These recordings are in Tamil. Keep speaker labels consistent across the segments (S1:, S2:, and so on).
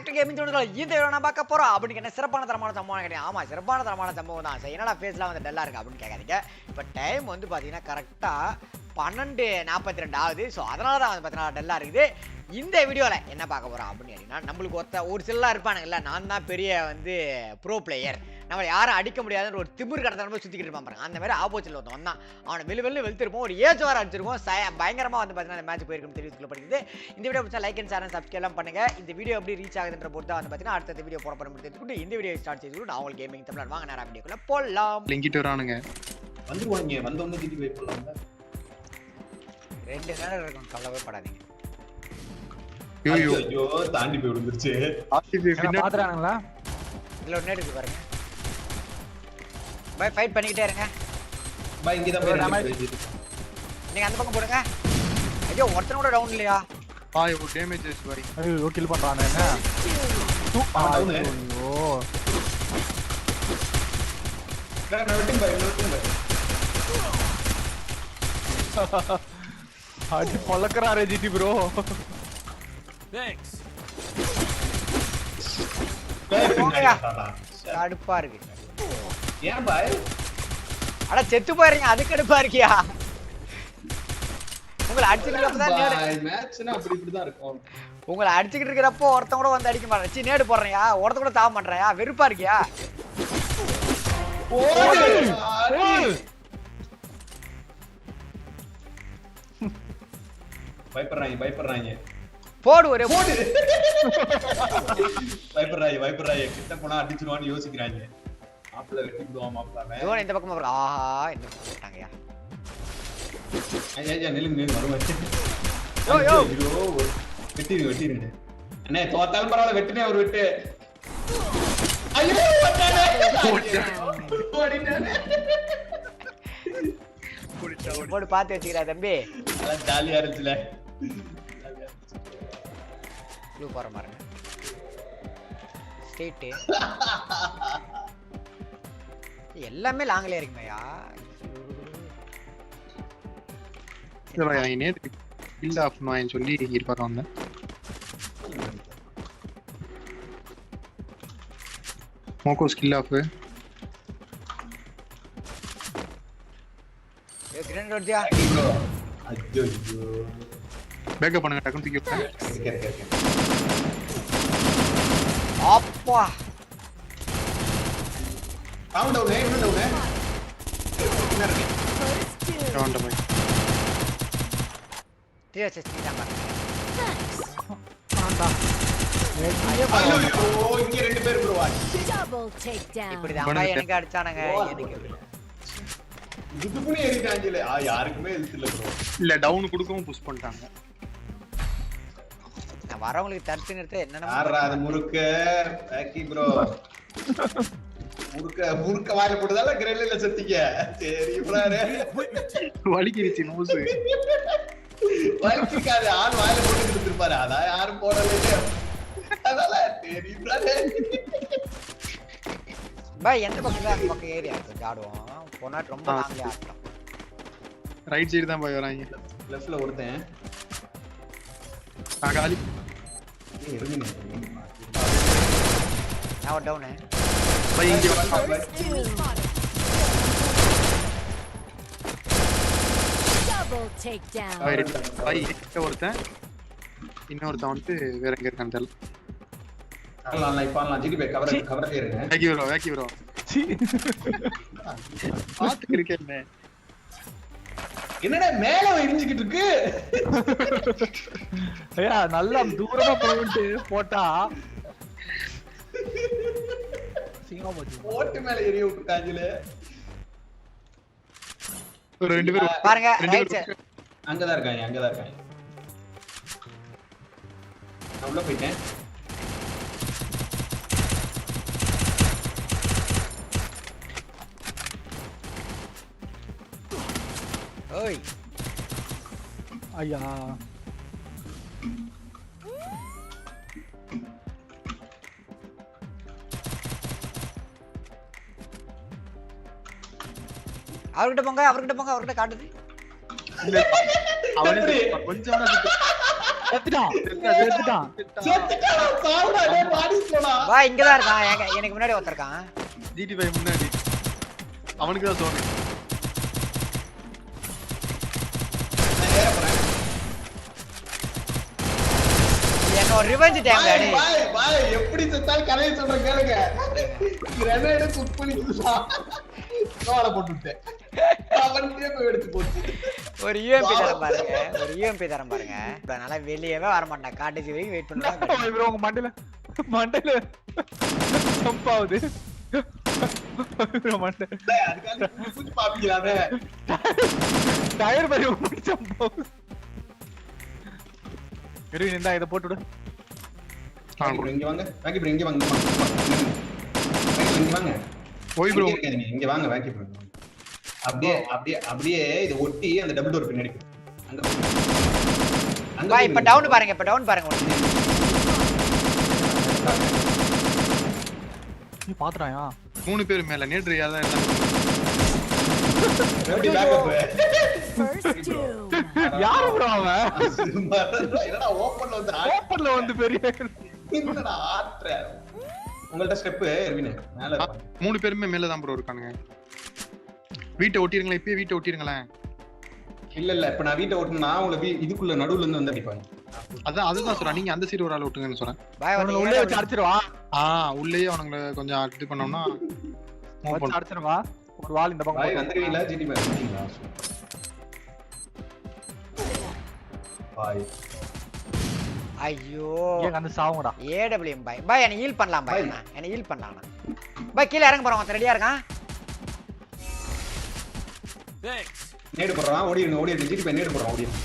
S1: ஆக்டர் கேமிங் சொல்லுங்கள் இந்த வீடியோ நான் பார்க்க போறோம்? அப்படின்னு என்ன சிறப்பான தரமான சம்பவம் கிடையாது ஆமா சிறப்பான தரமான சம்பவம் தான். சரி என்னடா ஃபேஸ்லாம் வந்து டல்லா இருக்கு அப்படின்னு கேட்காதீங்க. இப்போ டைம் வந்து பார்த்தீங்கன்னா கரெக்டாக பன்னெண்டு நாற்பத்தி ரெண்டு ஆகுது. ஸோ அதனால தான் வந்து பார்த்தீங்கன்னா டல்லா இருக்குது. இந்த வீடியோவில் என்ன பார்க்க போறோம் அப்படின்னு கேட்டிங்கன்னா நம்மளுக்கு ஒருத்த ஒரு சிலலாம் இருப்பானுங்கல்ல நான் தான் பெரிய வந்து ப்ரோ பிளேயர் நம்மளை யாரும் அடிக்க முடியாதுன்ற ஒரு திமிர் கடத்த நம்ம சுற்றிக்கிட்டு இருப்பான் பாருங்க. அந்த மாதிரி ஆப்போசிட்டில் ஒருத்தன் வந்தான். அவனை வெளி வெளில வெளுத்திருப்போம். ஒரு ஏஜ் வர அடிச்சிருக்கோம். சய பயங்கரமாக வந்து பார்த்தீங்கன்னா அந்த மேட்ச் போயிருக்கும் தெரிவித்து சொல்லப்படுகிறது இந்த வீடியோ பிடிச்சா லைக் அண்ட் அண்ட் சப்ஸ்கிரைப் பண்ணுங்க. இந்த வீடியோ எப்படி ரீச் ஆகுதுன்ற பொறுத்து வந்து பார்த்தீங்கன்னா அடுத்த வீடியோ போட போகிற தெரிஞ்சுக்கிட்டு இந்த வீடியோ ஸ்டார்ட் செய்து நான் உங்களுக்கு கேமிங் தமிழ் வாங்க நேரம் வீடியோக்குள்ள போடலாம்
S2: லிங்கிட்டு வரானுங்க.
S3: வந்துருவாங்க வந்த உடனே திருப்பி வெயிட் பண்ணலாம்ல?
S1: ரெண்டு நேரம் இருக்கும். கவலைவே படாதீங்க.
S2: ஐயோ
S3: தாண்டி போய் விழுந்துருச்சு.
S4: பாத்துறானுங்களா
S1: இதில் நேரம் இருக்கு பாருங்க. பை ஃபைட் பண்ணிக்கிட்டே இருங்க
S3: பா இங்க தான்
S4: ஒரு
S3: போய்
S4: damage.
S3: ரெண்டு பேர்
S1: நீங்கள் அந்த பக்கம் போடுங்க ஐயோ ஒருத்தன கூட டவுன் இல்லையா
S2: ஆ ஒரு டேமேஜ் ஆச்சு பாரி
S4: ஐயோ கில் பண்றானே என்ன
S3: அவன் down.
S4: ஐயோ
S3: நான் நான் வெட்டுங்க பாரு, நான் வெட்டுங்க பாரு.
S4: அடி பொழக்கறாரே ஜிடி ப்ரோ
S3: ஏய்,
S1: போங்கயா.
S3: பின்னாடி வாடா.
S1: கடுப்பா இருக்கு
S3: ஏன் பாய்
S1: அட செத்து போயிருங்க அது கடுப்பா இருக்கியா? உங்களை அடிச்சுக்கிறப்ப தான் நேடு.
S3: பாய் மேட்ச்னா அப்படி இப்படி தான் இருக்கும்.
S1: உங்களை அடிச்சுக்கிட்டு இருக்கிறப்போ ஒருத்தன் கூட வந்து அடிக்க மாட்டேன். சி நேடு போடுறியா ஒருத்த கூட தாவ மாட்டேறியா வெறுப்பா இருக்கியா?
S3: பயப்படுறாங்க பயப்படுறாங்க.
S1: போடு ஒரு.
S3: போடு! பயப்படுறாங்க பயப்படுறாங்க. கிட்ட போனா அடிச்சிருவான்னு யோசிக்கிறாங்க. மாப்பிள்ள வெட்டி விடுவான் மாப்பிள்ள அவன்.
S1: இவன் இந்த பக்கம் ஆஹா இந்த பக்கம் போட்டாங்கயா
S3: ஐயா, ஐயா.
S1: யோ, யோ.
S3: ஐயோ, வெட்டிருங்க, வெட்டிருங்க. அண்ணே, தோத்தாலும் பரவாயில்ல, வெட்டுனே ஒரு வெட்டு. ஐயோ. ஓடிட்டானே.
S1: போடு பார்த்து வச்சுக்கிறா தம்பி
S3: ஜாலியா இருந்துச்சுல.
S1: ப்ளூ போற பாருங்க ஸ்டேட்டு எல்லாமே லாங்ல இருக்குமையா
S2: நேத்து பில்ட் ஆஃப் நான் சொல்லி இருப்பாரு வந்தேன் மோக்கோ ஸ்கில் ஆஃப்
S1: கிரேனட் வருதியா
S3: ஐயோ.
S2: பேக்கப் பண்ணுங்க டக்குனு தூக்கி.
S1: அப்பா
S3: அவன் down, இவனும் down. என்ன இருக்கு?
S2: அவன்கிட்ட போய்
S1: டிஎஸ்எஸ்டி தான் பாருங்க
S4: ஆண்டா
S3: ஐயோ, இங்க ரெண்டு பேர்.
S1: இப்படிதான்
S2: இவனுக்கு
S1: அம்மா எனக்கு அடிச்சானுங்க. எனக்கு
S3: துப்புன்னு ஏறிட்டாங்களே. ஆ, யாருக்குமே இல்ல bro.
S2: இல்ல டவுன் கொடுக்கவும் புஷ் பண்ணிட்டாங்க
S1: நான் வரவங்களுக்கு தடுத்து நிறுத்த என்னென்ன
S3: முறுக்க பாக்கி ப்ரோ முறுக்க முறுக்க வாயில போட்டதால கிரெல்ல செத்தீங்க. சரி
S2: வலிக்கிருச்சு நோசு.
S3: வலிக்காது ஆள் வாயில போட்டு கொடுத்துருப்பாரு. அதான் யாரும் போடல அதனால சரி
S1: பாய் எந்த பக்கம் தான் பக்கம் ஏரியா ஆடுவோம். போனா ரொம்ப. லாங்ல
S2: ரைட் சைடு தான் போய் வராங்க.
S3: லெஃப்ட்ல ஒருத்தன்.
S2: நான் காலி
S3: ஏய், இருங்க
S1: நான் ஒரு டவுனு
S2: பை இங்க வா.
S5: Double takedown.
S2: பை ரெண்டு பை கிட்ட ஒருத்தன். இன்னொருத்தன் வந்து வேற எங்க இருக்கான்னு தெரியல.
S3: பண்ணலாம் இப்ப பண்ணலாம். ஜிடி பை கவர் கவர் இருங்க
S2: வேக்கி ப்ரோ வேக்கி ப்ரோ
S4: சீ.
S2: பாத்துக்கு இருக்கேன்
S3: என்னடா மேல இடிஞ்சுக்கிட்டு இருக்கு?
S4: ஐயா நல்லா தூரமா போயிட்டு போட்டா. சீக்கிரமா போச்சு.
S3: ஓட்டு மேல எரிய விட்டுட்டாங்களே.
S2: ஒரு ரெண்டு பேரும்
S1: பாருங்க
S2: ரெண்டு
S1: ரைட்
S2: பேரும்
S1: சைடு
S3: அங்கதான் இருக்காங்க அங்கதான் இருக்காங்க. நான் உள்ள போயிட்டேன்.
S1: ஓய்.
S4: ஐயா.
S1: அவர்கிட்ட போங்க அவர்கிட்ட போங்க அவர்கிட்ட காட்டுது. இங்கதான் இருக்கான். எனக்கு முன்னாடி ஒருத்தருக்கான்
S2: ஜிடி பை முன்னாடி. அவனுக்கு தான் தோணும்
S1: ரிவெஞ்ச் டைம் டாடி.
S3: பாய், பாய், எப்படி செத்தாலும் கதையை சொல்றேன் கேளுங்க. பண்ணிட்டுதா. தோலை போட்டு விட்டேன்.
S1: ஒரு யூஎம்பி தரம் பாருங்க. ஒரு யூஎம்பி தரம் பாருங்க. நல்லா வெளியவே வர மாட்டேன். காட்டேஜ் வரைக்கும் வெயிட் பண்ணுவேன்
S4: bro, உங்க மண்டையில மண்டையில ஆகுது.
S3: பாப்பீங்களாமே.
S4: டயர் பரி ஜம்ப் ஆகுது. இரு இந்தா இதை
S3: இங்க வாங்க. வாங்கி. bro, இங்க வாங்க. வாங்கி bro, இங்க வாங்க.
S2: போய் ப்ரோ
S3: இங்க வாங்க வாங்கி. bro. அப்படியே அப்படியே அப்படியே இதை ஒட்டி அந்த டபுள் டோர் பின்னாடி. அங்க
S1: இப்ப. டவுன் பாருங்க இப்ப டவுன் பாருங்க.
S4: நீ பாத்துறாயா
S2: மூணு பேர் மேல நேற்று தான்.
S4: யாரு ப்ரோ அவன்
S3: வந்து
S4: பெரிய
S3: என்னடா ஆட்ற உங்கள்ட்ட ஸ்டெப் எர்வின் மேல இருப்பாங்க.
S2: மூணு பேருமே மேல தான் ப்ரோ இருக்கானுங்க வீட்டை ஒட்டிருங்களேன் இப்பயே வீட்டை ஒட்டிருங்களேன்.
S3: இல்ல இல்ல இப்ப நான் வீட்டை ஓட்டணும்னா உங்களை இதுக்குள்ள நடுவுல இருந்து வந்து அடிப்பாங்க
S2: அதான் அதுதான் சொல்றேன். நீங்க அந்த சைடு ஒரு ஆள் ஒட்டுங்கன்னு சொல்றேன்.
S4: அவனுங்க உள்ளே வச்சு அடிச்சிருவா.
S2: ஆ உள்ளேயே அவனுங்களை கொஞ்சம் இது பண்ணோம்னா
S4: வச்சு. அடிச்சிருவா. ஒரு வால் இந்த பக்கம்.
S3: வந்துருவீங்களா ஜிடி பாய் வந்துட்டீங்களா பாய்.
S1: ஐயோ.
S4: ஏங்க அந்த சாவுங்கடா.
S1: ஏடபிள்யூஎம் பாய். பாய் என்ன ஹீல் பண்ணலாம் பாய். என்ன ஹீல் பண்ணலாம் நான். பாய் கீழே இறங்க போறோம் ரெடியா இருக்கான்?
S3: நேடு போடுறான் ஓடிடுங்க ஓடிடுங்க ஜிடி பாய் நேடு போடுறான் ஓடிடுங்க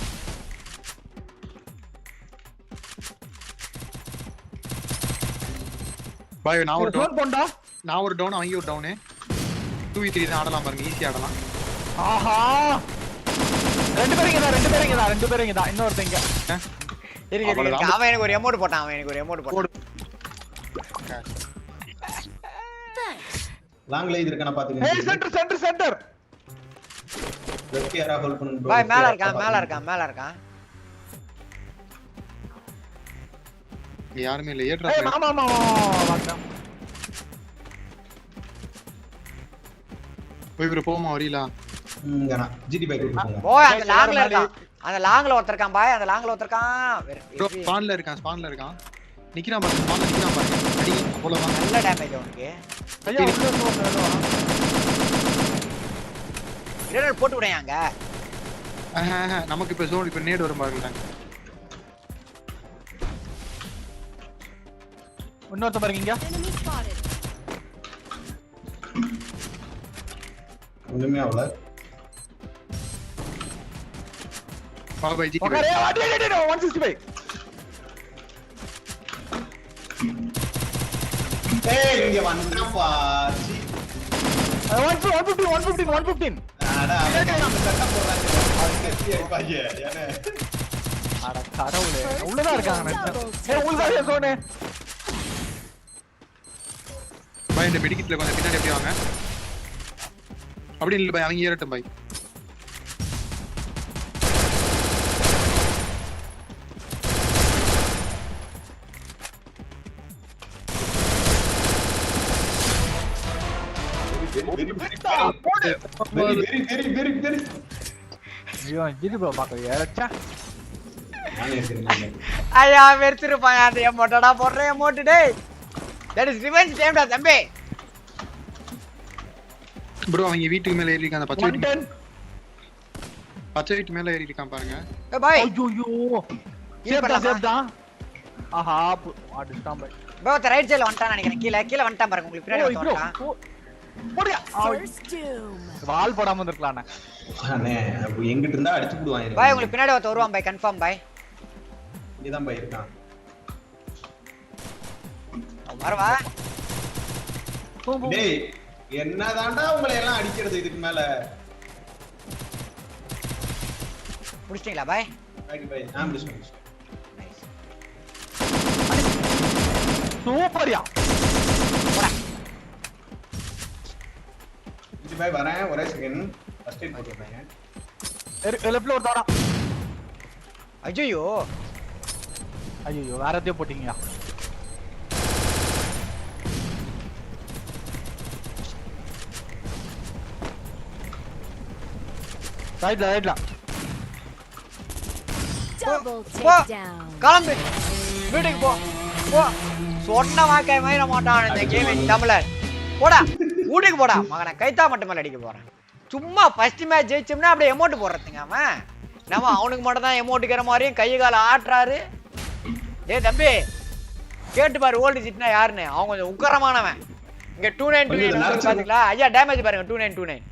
S2: பாய் நான் ஒரு டவுன்
S4: ஃபோன் போண்டா?
S2: நான் ஒரு டவுன் அவங்க ஒரு டவுனு டூ வி த்ரீ தான் ஆடலாம் பாருங்க ஈஸி ஆடலாம்.
S4: ஆஹா! ரெண்டு பேரும் இங்கதான் ரெண்டு பேரும் இங்கதான் ரெண்டு பேரும் இங்கதான் இன்னொருத்தங்க
S1: இருக்கு இருக்கு. அவன் எனக்கு ஒரு எமௌண்ட் போட்டான் அவன் எனக்கு ஒரு எமௌண்ட் போட்டான்.
S3: இருக்கான
S4: ஏய்
S3: பாத்துங்க
S4: சென்டர் சென்டர் சென்டர்
S3: லெஃப்ட் யாரா ஹோல்ட் பண்ணுங்க bro.
S1: பாய் மேல இருக்கான் மேல. இருக்கான் மேல இருக்கான்
S2: யாருமே இல்லை ஏற்றா
S4: ஏய் மாமா மாமா வாங்க
S2: போய் ப்ரோ போமா.
S3: ஜிடி போங்க
S1: போய் அந்த லாங்ல இருக்கான். அந்த லாங்ல ஒருத்தருக்கான் பாய். அந்த லாங்ல
S2: ப்ரோ
S1: இது
S2: ஸ்பான்ல இருக்கான் ஸ்பான்ல இருக்கான். நிக்கிறான் பாருங்க ஸ்பான்ல நிக்கிறான் பாருங்க. அடி அவ்வளவுதான்.
S1: நல்ல டேமேஜ் அவனுக்கு.
S4: ஐயா உள்ள இருந்து
S1: இரண்டு போட்டு விடையா அங்க
S2: ஆஹா, ஆஹா, நமக்கு இப்ப ஜோன் இப்ப நேடு வரும் பாருங்க.
S4: இன்னொருத்தன் பாருங்க இங்க.
S3: ஒண்ணுமே ஆகல.
S2: பா பாய் ஜி
S4: அடி அடி அடி 165
S3: ஏய் இங்க சீ.
S4: 150 115 115
S3: அட
S4: கடவுளே உள்ளதான் இருக்காங்க
S2: பாய் இந்த மெடிக்கெட்ல கொஞ்சம் பின்னாடி எப்படி வாங்க. அப்படி இல்ல பாய் அவங்க ஏறட்டும் பாய்.
S4: ஐயோ
S1: அந்த எமௌண்ட்டடா போடுற எமௌண்ட் டேய். தட் இஸ் ரிவெஞ்ச் டைம்டா தம்பி.
S2: ப்ரோ அவங்க வீட்டுக்கு மேல ஏறி இருக்கான் அந்த பச்சை வீட்டு
S4: 110
S2: பச்சை வீட்டு மேல ஏறி இருக்கான் பாருங்க.
S1: ஏய் பாய்.
S4: ஐயோ ஆஹா அடிச்சான்
S1: ரைட் சைடுல வந்துட்டான் நினைக்கிறேன். கீழ கீழ வந்துட்டான் பாருங்க. உங்களுக்கு பின்னாடி வந்துட்டான்.
S4: வால் போடாம இருந்திருக்கலாம்
S3: அண்ணே, எங்கிட்ட இருந்தா அடிச்சு போடுவான்
S1: பாய் உங்களுக்கு பின்னாடி ஒருத்தன் வருவான் பாய் கன்ஃபார்ம் பாய்.
S3: இங்கதான் பாய் இருக்கான்.
S1: வரவா.
S3: டேய் என்னதான்டா உங்களை எல்லாம் அடிக்கிறது இதுக்கு மேல?
S1: முடிச்சிட்டீங்களா பாய்?
S3: பாய் பாய் நான் முடிச்சிட்டேன், முடிச்சிட்டேன்.
S1: நைஸ்
S4: சூப்பர்யா.
S3: இது பாய் வரேன் ஒரே செகண்ட் ஃபர்ஸ்ட் எய்ட் போட்டு பையன்
S4: லெஃப்ட்ல ஒரு தாடா
S1: ஐயோ
S4: ஐயோ வேற எதையோ போட்டீங்க ரைட்ல ரைட்ல.
S1: கிளம்பு. வீட்டுக்கு போ போ. சொன்ன வாக்காய் மயிர மாட்டான் இந்த கேமிங் தமிழர். போடா. வீட்டுக்கு போடா. மகனை கைத்தா மட்டும் மேல அடிக்க போறேன். சும்மா ஃபர்ஸ்ட் மேட்ச் ஜெயிச்சோம்னா அப்படியே எமௌண்ட் போடுறதுங்க அவன். நம்ம அவனுக்கு மட்டும் தான் எமௌண்ட்டுக்கிற மாதிரியும் கை கால ஆட்டுறாரு. டேய் தம்பி கேட்டு பாரு ஓல்டு சிட்னா யாருன்னு. அவன் கொஞ்சம் உக்கரமானவன். இங்க டூ நைன் டூ நைன்
S3: நரைச்சு
S1: பாத்தீங்களா? ஐயா டேமேஜ் பாருங்க டூ நைன் டூ நைன்